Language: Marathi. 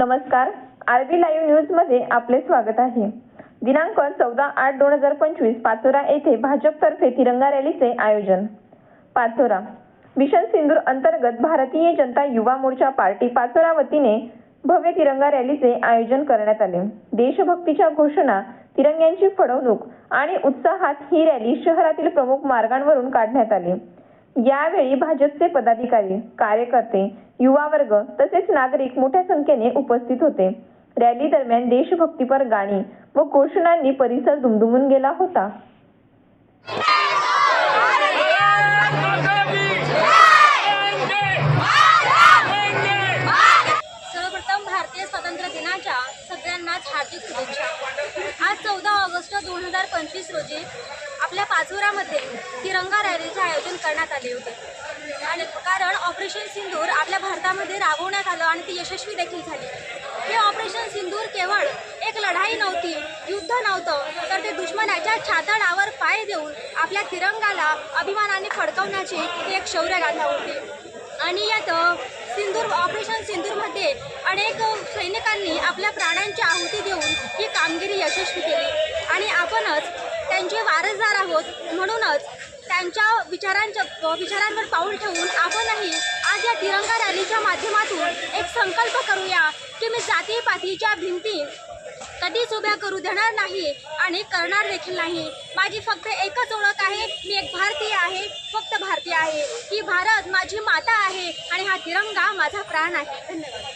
नमस्कार. आरबी लाईव्ह न्यूजमध्ये आपले स्वागत आहे. दिनांक चौदा आठ दोन हजार पंचवीस पाचोरा येथे भाजपतर्फे तिरंगा रॅलीचे आयोजन. पाचोरा. मिशन सिंदूर अंतर्गत भारतीय जनता युवा मोर्चा पार्टी पाचोरा वतीने भव्य तिरंगा रॅलीचे आयोजन करण्यात आले. देशभक्तीच्या घोषणा तिरंग्यांची फडवणूक आणि उत्साहात ही रॅली शहरातील प्रमुख मार्गांवरून काढण्यात आली. यावेळी भाजपचे पदाधिकारी कार्यकर्ते युवा वर्ग तसेच नागरिक मोठ्या संख्येने उपस्थित होते. रॅली दरम्यान देशभक्तीपर गाणी व घोषणांनी परिसर दुमदुमून गेला होता. सर्वप्रथम भारतीय स्वातंत्र्य दिनाच्या सगळ्यांनाच हार्दिक शुभेच्छा. आज चौदा ऑगस्ट दोन हजार पंचवीस रोजी आपल्या पाचोरामध्ये तिरंगा रॅलीचे आयोजन करण्यात आले होते. कारण ऑपरेशन सिंदूर आपल्या भारतामध्ये राबवण्यात आलं आणि ती यशस्वी देखील झाली. हे ऑपरेशन सिंदूर केवळ एक लढाई नव्हती युद्ध नव्हतं तर ते दुश्मनाच्या छातडावर पाय देऊन आपल्या तिरंगाला अभिमानाने फडकवण्याची एक शौर्यगाथा होती. आणि यात सिंदूर ऑपरेशन सिंदूरमध्ये अनेक सैनिकांनी आपल्या प्राण्यांची आहुती देऊन ही कामगिरी यशस्वी केली. आणि आपणच त्यांचे वारसदार आहोत म्हणूनच त्यांच्या विचारांच्या विचारांवर पाऊल ठेवून आपणही आज या तिरंगा रॅलीच्या माध्यमातून एक संकल्प करूया की मी जातीपातीच्या भिंती कधीच उभ्या करू देणार नाही आणि करणार देखील नाही. माझी फक्त एकच ओळख आहे. मी एक भारतीय आहे. फक्त भारतीय आहे. ही भारत माझी माता आहे आणि हा तिरंगा माझा प्राण आहे. धन्यवाद.